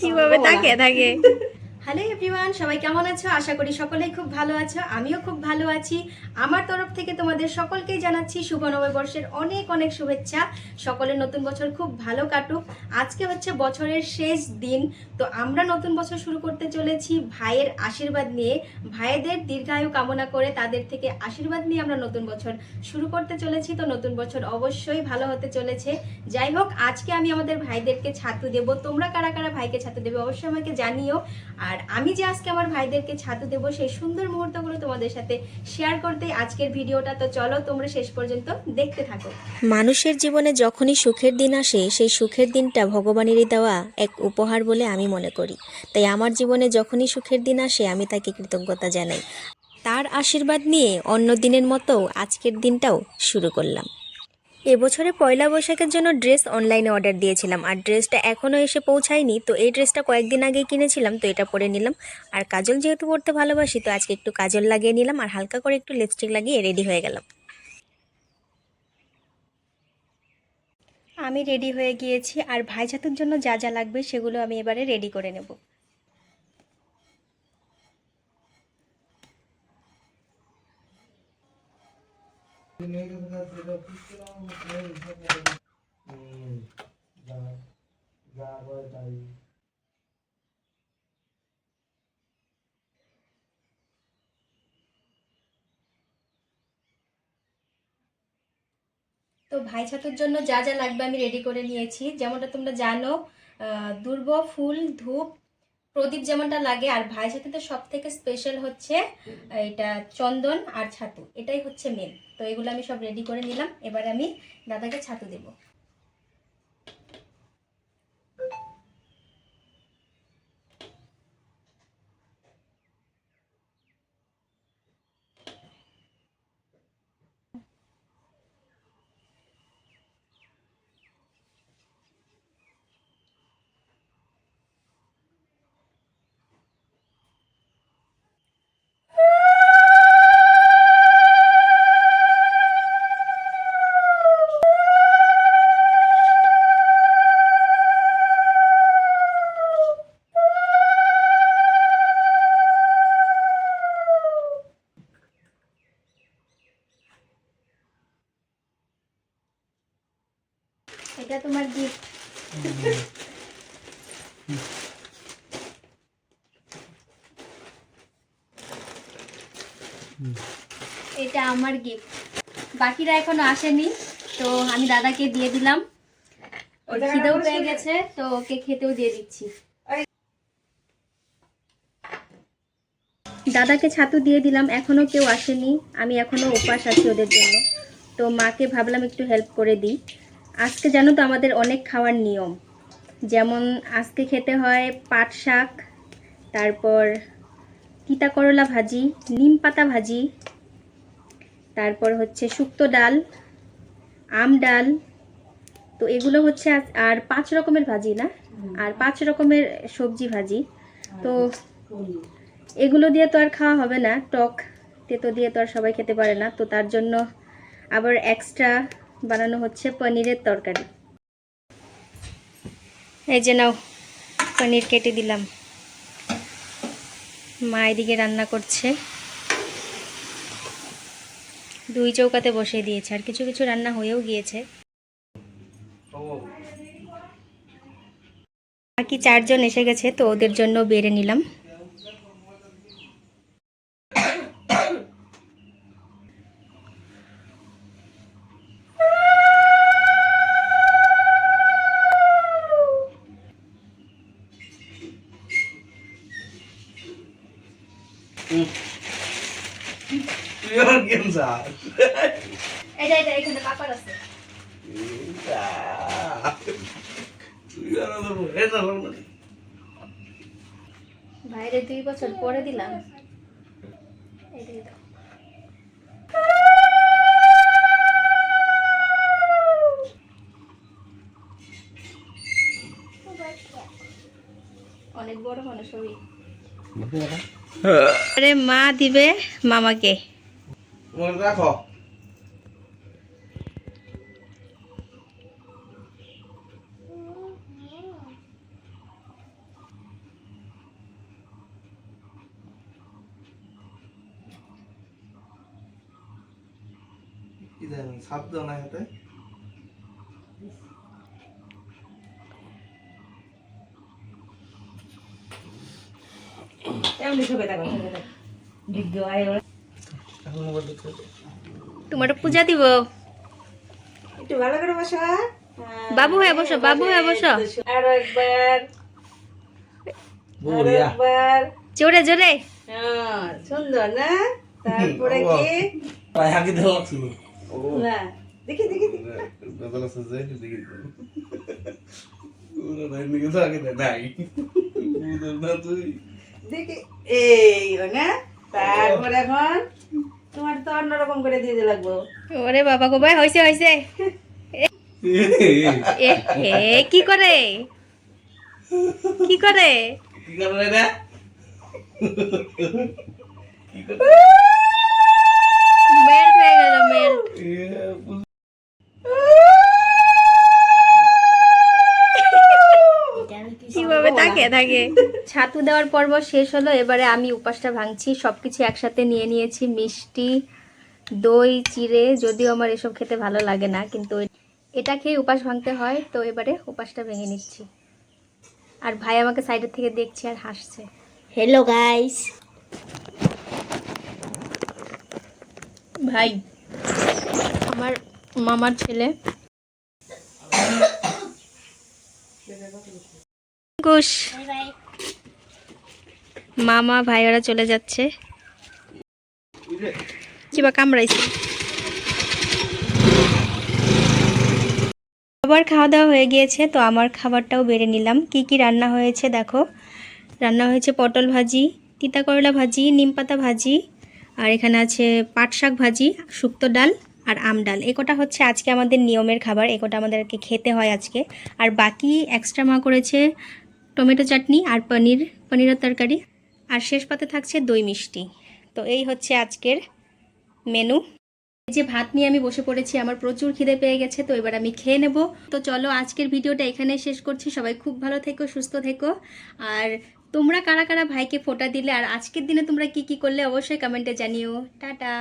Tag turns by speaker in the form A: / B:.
A: কীভাবে তাকে থাকে
B: হ্যালো এভরিওয়ান, সবাই কেমন আছো? আশা করি সকলেই খুব ভালো আছো, আমিও খুব ভালো আছি। আমার তরফ থেকে তোমাদের সকলকেই জানাচ্ছি শুভ নববর্ষের অনেক অনেক শুভেচ্ছা। সকলের নতুন বছর খুব ভালো কাটুক। আজকে হচ্ছে বছরের শেষ দিন, তো আমরা নতুন বছর শুরু করতে চলেছি ভাইয়ের আশীর্বাদ নিয়ে। ভাইদের দীর্ঘায়ু কামনা করে তাদের থেকে আশীর্বাদ নিয়ে আমরা নতুন বছর শুরু করতে চলেছি। তো নতুন বছর অবশ্যই ভালো হতে চলেছে। যাই হোক, আজকে আমি আমাদের ভাইদেরকে ছাতু দেব। তোমরা কারা কারা ভাইকে ছাতু দেবে অবশ্যই আমাকে জানিও। আর আমি যে আজকে আমার ভাইদেরকে ছাতু দেব, সেই সুন্দর মুহূর্তগুলো তোমাদের সাথে শেয়ার করতে আজকের ভিডিওটা। তো চলো তোমরা শেষ পর্যন্ত দেখতে থাকো।
A: মানুষের জীবনে যখনই সুখের দিন আসে, সেই সুখের দিনটা ভগবানেরই দেওয়া এক উপহার বলে আমি মনে করি। তাই আমার জীবনে যখনই সুখের দিন আসে, আমি তাকে কৃতজ্ঞতা জানাই। তার আশীর্বাদ নিয়ে অন্য দিনের মতো আজকের দিনটাও শুরু করলাম। এবছরে পয়লা বৈশাখের জন্য ড্রেস অনলাইনে অর্ডার দিয়েছিলাম। আর ড্রেসটা এখনও এসে পৌঁছায়নি। তো এই ড্রেসটা কয়েকদিন আগেই কিনেছিলাম, তো এটা পরে নিলাম। আর কাজল যেহেতু পরতে ভালোবাসি, তো আজকে একটু কাজল লাগিয়ে নিলাম। আর হালকা করে একটু লিপস্টিক লাগিয়ে রেডি হয়ে গেলাম। আমি রেডি হয়ে গিয়েছি। আর ভাই ছাতুর জন্য যা যা লাগবে, সেগুলো আমি এবারে রেডি করে নেব। তো ভাই ছাতুর জন্য যা যা লাগবে আমি রেডি করে নিয়েছি। যেমনটা তোমরা জানো দুর্ব, ফুল, ধূপ প্রদীপ যেমনটা লাগে, আর ভাই তো সব থেকে স্পেশাল হচ্ছে এটা চন্দন আর ছাতু, এটাই হচ্ছে মেন তো এগুলো আমি সব রেডি করে নিলাম। এবার আমি দাদাকে ছাতু দেবো। এটা তোমার গিফট এটা আমার গিফট বাকিরা এখনও আসেনি তো আমি দাদাকে দিয়ে দিলাম। খিদেও পেয়ে গেছে তো ওকে খেতেও দিয়ে দিচ্ছি। দাদাকে ছাতু দিয়ে দিলাম এখনও কেউ আসেনি। আমি এখনও উপাস আছি ওদের জন্য। তো মাকে ভাবলাম একটু হেল্প করে দিই। আজকে জানো তো আমাদের অনেক খাওয়ার নিয়ম। যেমন আজকে খেতে হয় পাট শাক, তারপর তিতা করলা ভাজি, নিম পাতা ভাজি, তারপর হচ্ছে শুক্তো ডাল, আম ডাল। তো এগুলো হচ্ছে আর পাঁচ রকমের ভাজি না? আর পাঁচ রকমের সবজি ভাজি। তো এগুলো দিয়ে তো আর খাওয়া হবে না, টক তেতো দিয়ে তো আর সবাই খেতে পারে না। তো তার জন্য আবার এক্সট্রা বানানো হচ্ছে পনিরের তরকারি। এই যে নাও, পনির কেটে দিলাম। মা এদিকে রান্না করছে। দুই চৌকাতে বসিয়ে দিয়েছে, আর কিছু কিছু রান্না হয়েও গিয়েছে। বাকি চারজন এসে গেছে, তো ওদের জন্য বেড়ে নিলাম।
B: এটা এটা এখানে আছে বাইরে দুই বছর পরে দিলাম। এটাই অনেক বড় মানুষ হবি আরে মা দিবে মামাকে।
C: রাখো। সাপ হাতে
A: তোমার পূজা দিব।
D: একটু ভালো করে বসো হ্যাঁ?
A: বাবু হয়ে বসো, বাবু হয়ে বসো।
D: আরও একবার।
C: আরও
D: একবার।
A: জোরে জোরে।
D: হ্যাঁ, সুন্দর না? তারপরে কি?
C: পায়ে হাঁকি দেওয়া ছিল
D: না দেখি দেখি দেখি।
C: দাদা কাছে দেখি ওরা নাই নিয়ে তো আগে নাই না তুই।
D: দেখি এই না? তারপরে এখন তোমার তো অন্যরকম করে দিতে লাগবো।
A: ওরে বাবা গো ভাই হয়েছে হয়েছে এ হে কি করে? কি করে?
C: কি করে রে?
A: মেল্ট হয়ে গেল মেল্ট থাকে ছাতু দেওয়ার পর্ব শেষ হলো এবারে আমি উপাসটা ভাঙছি সবকিছু একসাথে নিয়ে নিয়েছি মিষ্টি দই চিড়ে যদিও আমার এসব খেতে ভালো লাগে না কিন্তু এটা খেয়ে উপাস ভাঙতে হয় তো এবারে উপাসটা ভেঙে নিচ্ছি। আর ভাই আমাকে সাইডের থেকে দেখছে আর হাসছে। হ্যালো গাইস ভাই আমার মামার ছেলে ঘুষ মামা ভাই ওরা চলে যাচ্ছে। চিবা কামড়াইছে? খাবার খাওয়া দাওয়া হয়ে গিয়েছে, তো আমার খাবারটাও বেড়ে নিলাম। কি কি রান্না হয়েছে দেখো। রান্না হয়েছে পটল ভাজি তিতা করলা ভাজি নিম পাতা ভাজি, আর এখানে আছে পাট শাক ভাজি, শুক্তো ডাল আর আম ডাল। একটা হচ্ছে আজকে আমাদের নিয়মের খাবার একটা আমাদেরকে খেতে হয় আজকে। আর বাকি এক্সট্রা মা করেছে টমেটো চাটনি আর পনির, পনিরের তরকারি। আর শেষ পাতে থাকছে দই মিষ্টি। তো এই হচ্ছে আজকের মেনু। এই যে ভাত নিয়ে আমি বসে পড়েছি, আমার প্রচুর খিদে পেয়ে গেছে, তো এবার আমি খেয়ে নেব। তো চলো আজকের ভিডিওটা এখানে শেষ করছি। সবাই খুব ভালো থেকো, সুস্থ থেকো। আর তোমরা কারা কারা ভাইকে ফোটা দিলে, আর আজকের দিনে তোমরা কি কি করলে, অবশ্যই কমেন্টে জানিও। টাটা।